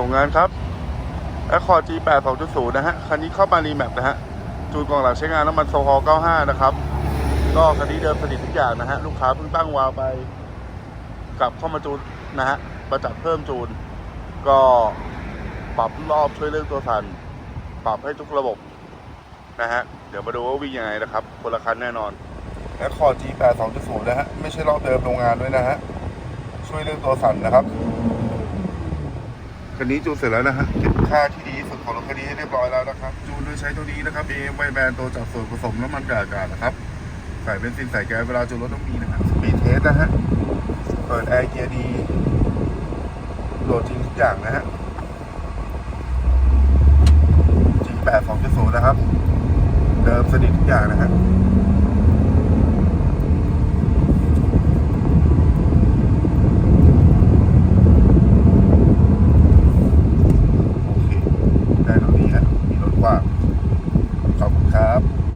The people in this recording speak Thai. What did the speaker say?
ส่งงานครับ Accord G8 2.0 นะฮะ คันนี้เข้ามารีแมปนะฮะ จูนกล่องหลังใช้งานน้ำมันโซฮอล95 นะครับ ก็คันนี้เดิมสนิททุกอย่างนะฮะ ลูกค้าเพิ่งตั้งวาวไป กลับเข้ามาจูนนะฮะประจัดเพิ่มจูน ก็ปรับรอบช่วยเรื่องตัวสั่นปรับให้ทุกระบบนะฮะ เดี๋ยวมาดูว่าวิ่งยังไงนะครับ คนละคันแน่นอน Accord G8 2.0 นะฮะ ไม่ใช่รอบเดิมโรงงานด้วยนะฮะ ช่วยเรื่องตัวสั่นนะครับ คันนี้จูนเสร็จแล้วนะฮะเก็บค่าที่ดีสุดของรถคันนี้ให้เรียบร้อยแล้วนะครับจูนโดยใช้ตัวนี้นะครับ AM ไวแบนตัวจับส่วนผสมน้ำมันกับอากาศนะครับใส่เบนซินใส่แก๊สเวลาจูนรถต้องมีนะครับสปีดเทสนะฮะเปิดแอร์เกียร์ดีโหลดจริงทุกอย่างนะฮะ G8 2.0นะครับ เดิมสนิททุกอย่างนะฮะ